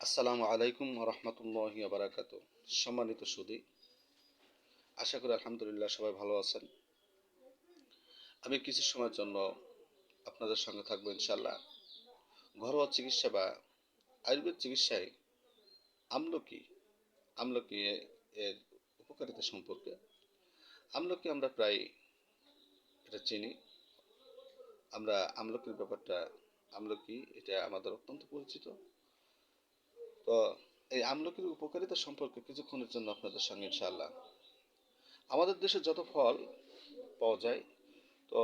আসসালামু আলাইকুম রহমতুল্লাহ বারাকাত সম্মানিত সুদী, আশা করি আলহামদুলিল্লাহ সবাই ভালো আছেন। আমি কিছু সময়ের জন্য আপনাদের সঙ্গে থাকব ইনশাল্লাহ ঘরোয়া চিকিৎসা বা আয়ুর্বেদ চিকিৎসায় আমলকি আমলকি এর উপকারিতা সম্পর্কে। আমলকি আমরা প্রায় এটা চিনি। আমরা আমলকির ব্যাপারটা, আমলকি এটা আমাদের অত্যন্ত পরিচিত। তো এই আমলকির উপকারিতা সম্পর্কে কিছুক্ষণের জন্য আপনাদের সঙ্গে ইনশাআল্লাহ। আমাদের দেশে যত ফল পাওয়া যায়, তো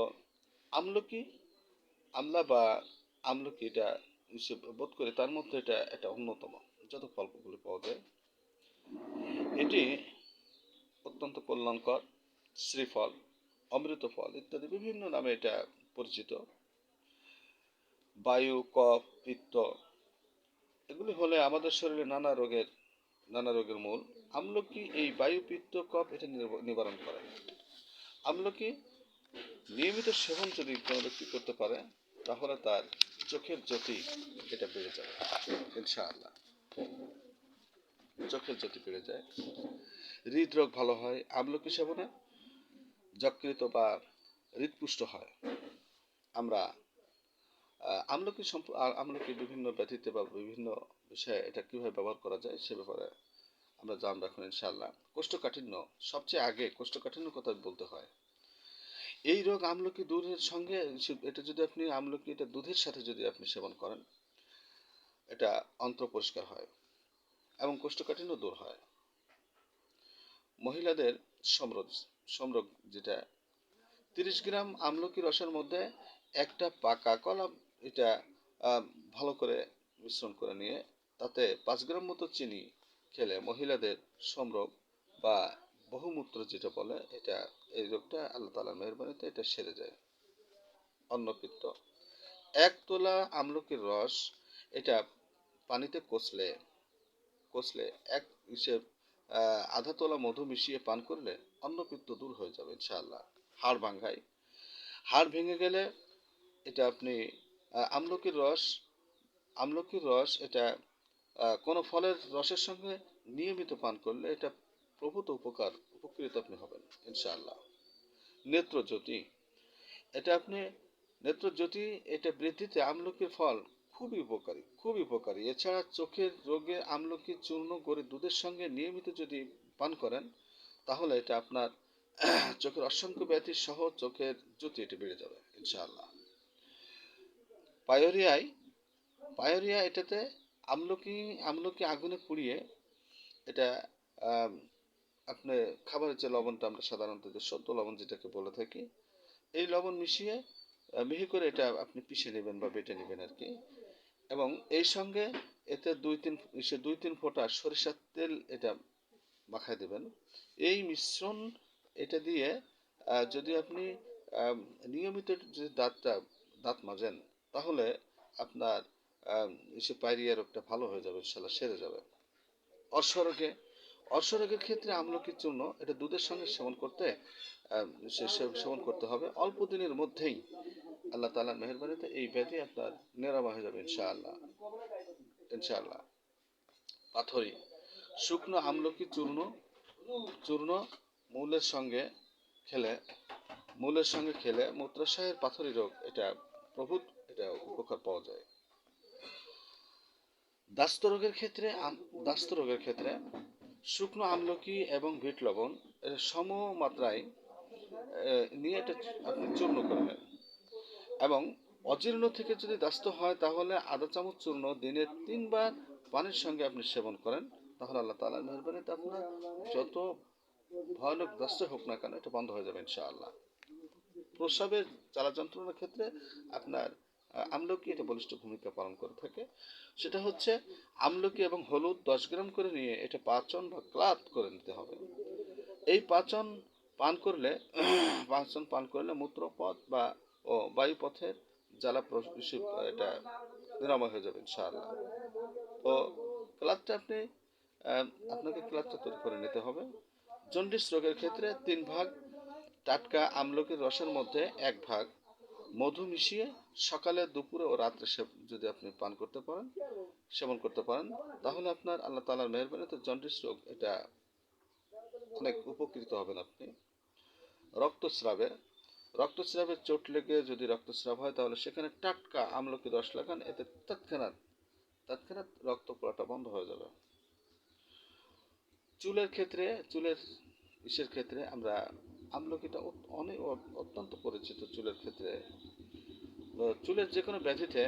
আমলকি, আমলা বা আমলকি এটা বোধ করে তার মধ্যে এটা একটা অন্যতম। যত ফলগুলি পাওয়া যায়, এটি অত্যন্ত কল্যাণকর, শ্রীফল অমৃত ফল ইত্যাদি বিভিন্ন নামে এটা পরিচিত। বায়ু, কফ, পিত্ত এগুলি হলে আমাদের শরীরে নানা রোগের নানা রোগের মূল। আমলকি এই বায়ু পিত্ত কফ এটা নিবারণ করে। আমলকি নিয়মিত সেবন যদি কোনো ব্যক্তি করতে পারে, তাহলে তার চোখের জ্যোতি এটা বেড়ে যায় ইনশাআল্লাহ। চোখের জ্যোতি বেড়ে যায়। হৃদরোগ ভালো হয়, আমলকি সেবনে যকৃত বা হৃদপুষ্ট হয়। আমরা আমলকি সম্প আমলকি বিভিন্ন ব্যাধিতে বা বিভিন্ন বিষয়ে এটা কীভাবে ব্যবহার করা যায় সে ব্যাপারে আমরা জানব এখন ইনশাআল্লাহ। কোষ্ঠকাঠিন্য, সবচেয়ে আগে কোষ্ঠকাঠিন্যর কথা বলতে হয়। এই রোগ আমলকি দুধের সঙ্গে এটা যদি আপনি আমলকি, এটা দুধের সাথে যদি আপনি সেবন করেন, এটা অন্ত্র পরিষ্কার হয় এবং কোষ্ঠকাঠিন্য দূর হয়। মহিলাদের সমরোগ সমরোগ যেটা, তিরিশ গ্রাম আমলকি রসের মধ্যে একটা পাকা কলা এটা ভালো করে মিশ্রণ করে নিয়ে তাতে পাঁচ গ্রাম মতো চিনি খেলে মহিলাদের সমরোগ বা বহুমূত্র যেটা বলে, এটা এই রোগটা আল্লাহ তালার মেহরবানিতে এটা সেরে যায়। অন্নপিত্ত এক তোলা আমলকির রস এটা পানিতে কষলে কষলে এক হিসেব আধা তোলা মধু মিশিয়ে পান করলে অন্নপিত্ত দূর হয়ে যাবে ইনশাআল্লাহ। হাড় ভাঙ্গায়। হাড় ভেঙে গেলে এটা আপনি আমলকির রস আমলকির রস এটা কোনো ফলের রসের সঙ্গে নিয়মিত পান করলে এটা প্রভূত উপকার, উপকৃত আপনি হবেন, ইনশাআল্লাহ। নেত্রজ্যোতি, এটা আপনি, নেত্রজ্যোতি এটা বৃদ্ধিতে আমলকির ফল খুবই উপকারী খুবই উপকারী। এছাড়া চোখের রোগে আমলকির চূর্ণ করে দুধের সঙ্গে নিয়মিত যদি পান করেন, তাহলে এটা আপনার চোখের অসংখ্য ব্যাধি সহ চোখের জ্যোতি এটা বেড়ে যাবে, ইনশাআল্লাহ। পায়োরিয়ায়, পায়োরিয়া এটাতে আমলকি আমলকি আগুনে পুড়িয়ে এটা আপনার খাবারের যে লবণটা আমরা সাধারণত যে সদ্য লবণ যেটাকে বলে থাকি, এই লবণ মিশিয়ে মিহি করে এটা আপনি পিষে নেবেন বা বেটে নেবেন আর কি। এবং এই সঙ্গে এতে দুই তিন দুই তিন ফোঁটা সরিষার তেল এটা মাখায় দেবেন। এই মিশ্রণ এটা দিয়ে যদি আপনি নিয়মিত যদি দাঁতটা, দাঁত মাজেন তাহলে আপনার সে পায়রিয়া রোগটা ভালো হয়ে যাবে, ইনশাল্লাহ সেরে যাবে। অশ্বরোগে অশ্বরোগের ক্ষেত্রে আমলকির চূর্ণ এটা দুধের সঙ্গে সেবন করতে সেবন করতে হবে। অল্প দিনের মধ্যেই আল্লাহ তালার মেহরবানিতে এই ব্যাধি আপনার নিরাময় হয়ে যাবে, ইনশাআল্লাহ। ইনশাআল্লাহ। পাথরি, শুকনো আমলকি চূর্ণ চূর্ণ মূলের সঙ্গে খেলে, মূলের সঙ্গে খেলে মূত্রাশয়ের পাথরি রোগ এটা প্রভূত এটা উপকার পাওয়া যায়। দাস্ত রোগের ক্ষেত্রে দাস্ত রোগের ক্ষেত্রে শুকনো আমলকি এবং বিট লবণ সম মাত্রায় নিয়ে এটা আপনি চূর্ণ করবেন এবং অজীর্ণ থেকে যদি দাস্ত হয়, তাহলে আধা চামচ চূর্ণ দিনে তিনবার পানির সঙ্গে আপনি সেবন করেন, তাহলে আল্লাহ তালার মেহরবানিতে আপনার যত ভয়ানক দাস্ত হোক না কেন, এটা বন্ধ হয়ে যাবে ইনশাআল্লাহ। প্রস্রাবের জ্বালা যন্ত্রণার ক্ষেত্রে আপনার আমলকি এটা বলিষ্ঠ ভূমিকা পালন করে থাকে। সেটা হচ্ছে আমলকি এবং হলুদ দশ গ্রাম করে নিয়ে এটা পাচন বা ক্লাত করে নিতে হবে। এই পাচন পান করলে, পাচন পান করলে মূত্রপথ বা, ও বায়ুপথের জ্বালা এটা নিরাময় হয়ে যাবে ইনশাআল্লাহ। তো ক্লাতটা আপনি আপনাকে ক্লাতটা তৈরি করে নিতে হবে। জন্ডিস রোগের ক্ষেত্রে তিন ভাগ, টাটকা আমলকির রসের মধ্যে এক ভাগ মধু মিশিয়ে সকালে, দুপুরে ও রাত্রে সে- যদি আপনি পান করতে পারেন, সেবন করতে পারেন, তাহলে আপনার আল্লাহ তালার মেহরবানিতে জন্ডিস রোগ এটা অনেক উপকৃত হবেন আপনি। রক্তস্রাবে রক্তস্রাবে চোট লেগে যদি রক্তস্রাব হয়, তাহলে সেখানে টাটকা আমলকি রস লাগান, এতে তৎক্ষণাৎ তৎক্ষণাৎ রক্ত পড়াটা বন্ধ হয়ে যাবে। চুলের ক্ষেত্রে, চুলের ইসের ক্ষেত্রে আমরা আমলকিটা অনেক অত্যন্ত পরিচিত চুলের ক্ষেত্রে। চুলের যে কোনো ব্যাধিতে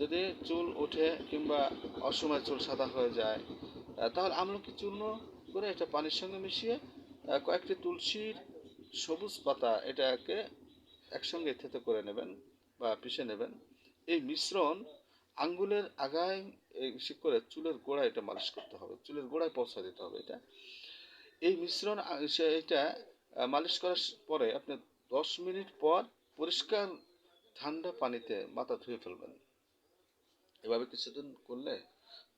যদি চুল ওঠে কিংবা অসময় চুল সাদা হয়ে যায় তাহলে আমলকি চূর্ণ করে এটা পানির সঙ্গে মিশিয়ে কয়েকটি তুলসীর সবুজ পাতা এটাকে একসঙ্গে থেতে করে নেবেন বা পিষে নেবেন। এই মিশ্রণ আঙ্গুলের আগায় বেশি করে চুলের গোড়ায় এটা মালিশ করতে হবে, চুলের গোড়ায় পৌঁছা দিতে হবে এটা। এই মিশ্রণ এটা মালিশ করার পরে আপনি দশ মিনিট পর পরিষ্কার ঠান্ডা পানিতে মাথা ধুয়ে ফেলবেন। এভাবে কিছুদিন করলে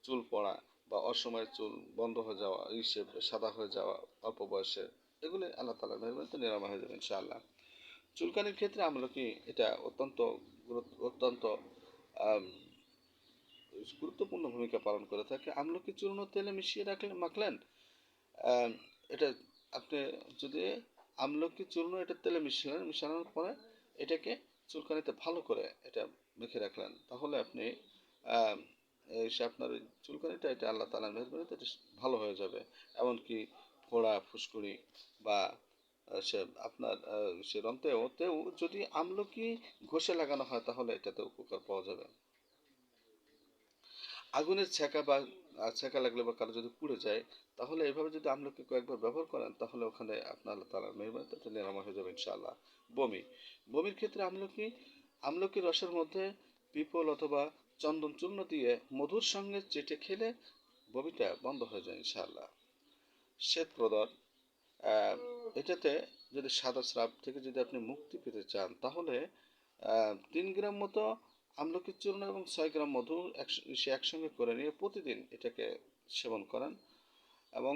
চুল পড়া বা অসময়ে চুল বন্ধ হয়ে যাওয়া, ইসে সাদা হয়ে যাওয়া, অল্প বয়সে, এগুলি আল্লাহ তালা মেহরবানিতে নিরাময় হয়ে যাবে ইনশাআল্লাহ। চুলকানির ক্ষেত্রে আমরা কি এটা অত্যন্ত অত্যন্ত গুরুত্বপূর্ণ ভূমিকা পালন করে থাকে? আমলকি চূর্ণ তেলে মিশিয়ে রাখলেন মাখলেন এটা আপনি যদি আমলকি চূর্ণ এটা তেলে মিশালেন মিশানোর পরে এটাকে চুলকানিতে ভালো করে এটা মেখে রাখলেন। তাহলে আপনি সে আপনার ওই চুলকানিটা, এটা আল্লাহ তালা মেহরবানিতে এটা ভালো হয়ে যাবে। এমনকি ফোড়া ফুসকুড়ি বা সে আপনার সে রন্তে তেও যদি আমলকি ঘষে লাগানো হয়, তাহলে এটাতে উপকার পাওয়া যাবে। আগুনের ছ্যাঁকা বা ছ্যাঁকা লাগলে বা কারও যদি পুড়ে যায়, তাহলে এভাবে যদি আমলকি কয়েকবার ব্যবহার করেন, তাহলে ওখানে আপনার আল্লাহ এটা নিরাময় হয়ে যাবে, ইনশাআল্লাহ। বমি, বমির ক্ষেত্রে আমলকি আমলকি রসের মধ্যে পিপল অথবা চন্দন চূর্ণ দিয়ে মধুর সঙ্গে চেটে খেলে বমিটা বন্ধ হয়ে যায়, ইনশাআল্লাহ। শ্বেত প্রদর এটাতে যদি সাদা স্রাব থেকে যদি আপনি মুক্তি পেতে চান, তাহলে তিন গ্রাম মতো আমলকির চূর্ণ এবং ছয় গ্রাম মধু সে একসঙ্গে করে নিয়ে প্রতিদিন এটাকে সেবন করেন এবং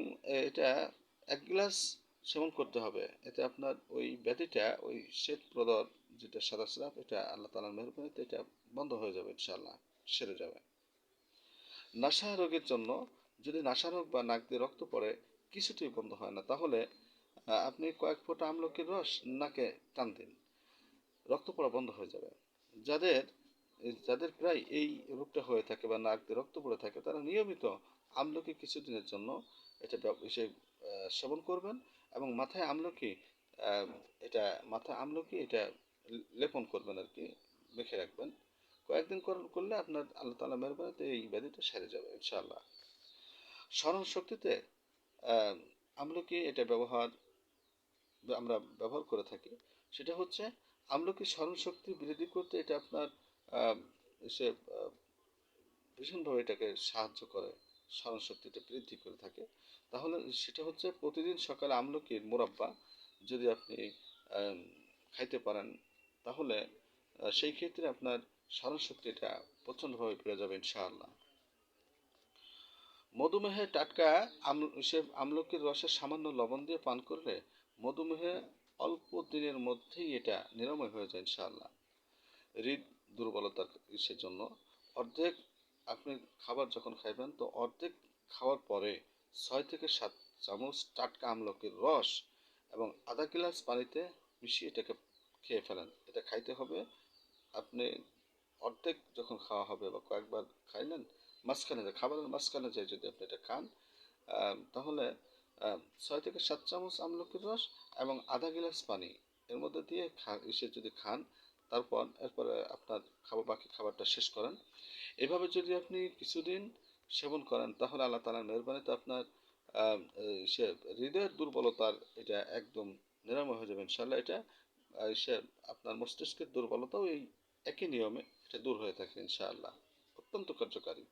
এটা এক গ্লাস সেবন করতে হবে। এতে আপনার ওই ব্যাধিটা, ওই শ্বেত প্রদর যেটা সাদা স্রাব, এটা আল্লাহ তালার মেহরবানিতে এটা বন্ধ হয়ে যাবে ইনশাআল্লাহ, সেরে যাবে। নাসা রোগের জন্য যদি নাসা রোগ বা নাক দিয়ে রক্ত পড়ে কিছুতেই বন্ধ হয় না, তাহলে আপনি কয়েক ফোঁটা আমলকির রস নাকে টান দিন। রক্ত পড়া বন্ধ হয়ে যাবে। যাদের যাদের প্রায় এই রোগটা হয়ে থাকে বা নাক দিয়ে রক্ত পড়ে থাকে, তারা নিয়মিত আমলকি কিছুদিনের জন্য এটা ব্যব- সে সেবন করবেন এবং মাথায় আমলকি এটা মাথায় আমলকি এটা লেপন করবেন আর কি মেখে রাখবেন। কয়েকদিন করলে আপনার আল্লাহ তালা মেহরবানিতে এই ব্যাধিটা সেরে যাবে, ইনশাআল্লাহ। স্মরণ শক্তিতে আমলকি এটা ব্যবহার, আমরা ব্যবহার করে থাকি। সেটা হচ্ছে, আমলকি স্মরণ শক্তি বৃদ্ধি করতে এটা আপনার সে ভীষণভাবে এটাকে সাহায্য করে স্মরণ শক্তিটা বৃদ্ধি করে থাকে। তাহলে সেটা হচ্ছে প্রতিদিন সকালে আমলকির মোরাব্বা যদি আপনি খাইতে পারেন, তাহলে সেই ক্ষেত্রে আপনার স্মরণ শক্তিটা প্রচণ্ডভাবে বেড়ে যাবে ইনশাআল্লাহ। মধুমেহে টাটকা সে আমলকির রসে সামান্য লবণ দিয়ে পান করলে মধুমেহে অল্প দিনের মধ্যেই এটা নিরাময় হয়ে যায় ইনশাআল্লাহ। দুর্বলতার জন্য অর্ধেক আপনি খাবার যখন খাইবেন, তো অর্ধেক খাওয়ার পরে ছয় থেকে সাত চামচ টাটকা আমলকির রস এবং আধা গ্লাস পানিতে মিশিয়ে এটাকে খেয়ে ফেলেন। এটা খাইতে হবে। আপনি অর্ধেক যখন খাওয়া হবে বা কয়েকবার খাইলেন, মাঝখানে খাবারের মাঝখানে যায় যদি আপনি এটা খান তাহলে ছয় থেকে সাত চামচ আমলকির রস এবং আধা গ্লাস পানি এর মধ্যে দিয়ে খা এসে যদি খান তারপর এরপরে আপনার খাবার, বাকি খাবারটা শেষ করেন। এভাবে যদি আপনি কিছুদিন সেবন করেন, তাহলে আল্লাহ তালার মেহরবানিতে আপনার সে হৃদয়ের দুর্বলতার এটা একদম নিরাময় হয়ে যাবে ইনশাল্লাহ এটা সে আপনার মস্তিষ্কের দুর্বলতাও এই একই নিয়মে এটা দূর হয়ে থাকে, ইনশাআল্লাহ। অত্যন্ত কার্যকারী।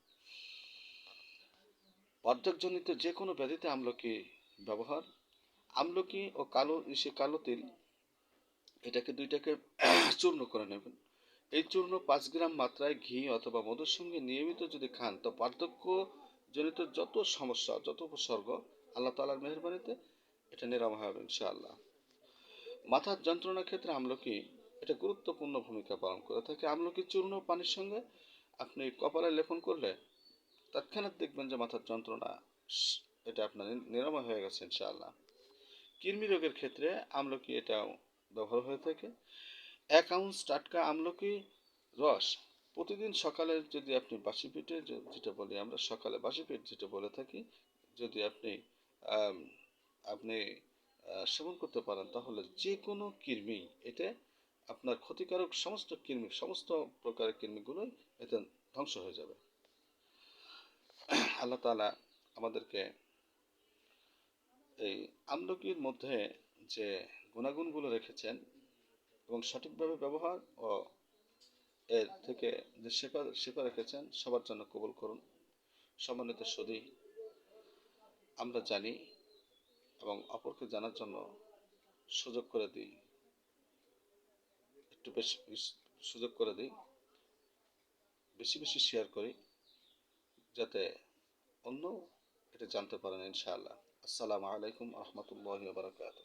বার্ধক্যজনিত যে কোনো ব্যাধিতে আমলকি ব্যবহার, আমলকি ও কালো সে কালো তিল এটাকে দুইটাকে চূর্ণ করে নেবেন। এই চূর্ণ পাঁচ গ্রাম মাত্রায় ঘি অথবা মধুর সঙ্গে নিয়মিত যদি খান, তো বার্ধক্য জনিত যত সমস্যা, যত উপসর্গ, আল্লাহ তালার মেহরবানিতে এটা নিরাময় হবে ইনশাআল্লাহ। মাথার যন্ত্রণার ক্ষেত্রে আমলকি এটা গুরুত্বপূর্ণ ভূমিকা পালন করে থাকে। আমলকি, চূর্ণ পানির সঙ্গে আপনি কপালে লেপন করলে তৎক্ষণাৎ দেখবেন যে মাথার যন্ত্রণা এটা আপনার নিরাময় হয়ে গেছে ইনশাআল্লাহ। কৃমি রোগের ক্ষেত্রে আমলকি এটাও ব্যবহার হয়ে থাকে। এক আউন্স টাটকা, আমলকি, রস। প্রতিদিন সকালে যদি আপনি বাসি পেটে যেটা বলি আমরা, সকালে বাসি পেট যেটা বলে থাকি, যদি আপনি আপনি সেবন করতে পারেন, তাহলে যে কোনো কৃমি, এতে আপনার ক্ষতিকারক সমস্ত কৃমি, সমস্ত প্রকারের কৃমিগুলোই এতে ধ্বংস হয়ে যাবে। আল্লাহ তাআলা আমাদেরকে এই আমলকির মধ্যে যে গুণাগুণগুলো রেখেছেন এবং সঠিকভাবে ব্যবহার ও এর থেকে যে শেফা শেফা রেখেছেন সবার জন্য কবুল করুন। সম্মানিত সদী, আমরা জানি এবং অপরকে জানার জন্য সুযোগ করে দিই। একটু বেশি সুযোগ করে দিই। বেশি বেশি শেয়ার করি যাতে অন্য এটা জানতে পারেন ইনশাআল্লাহ। আসসালামু আলাইকুম রহমতুল্লাহ বারকাত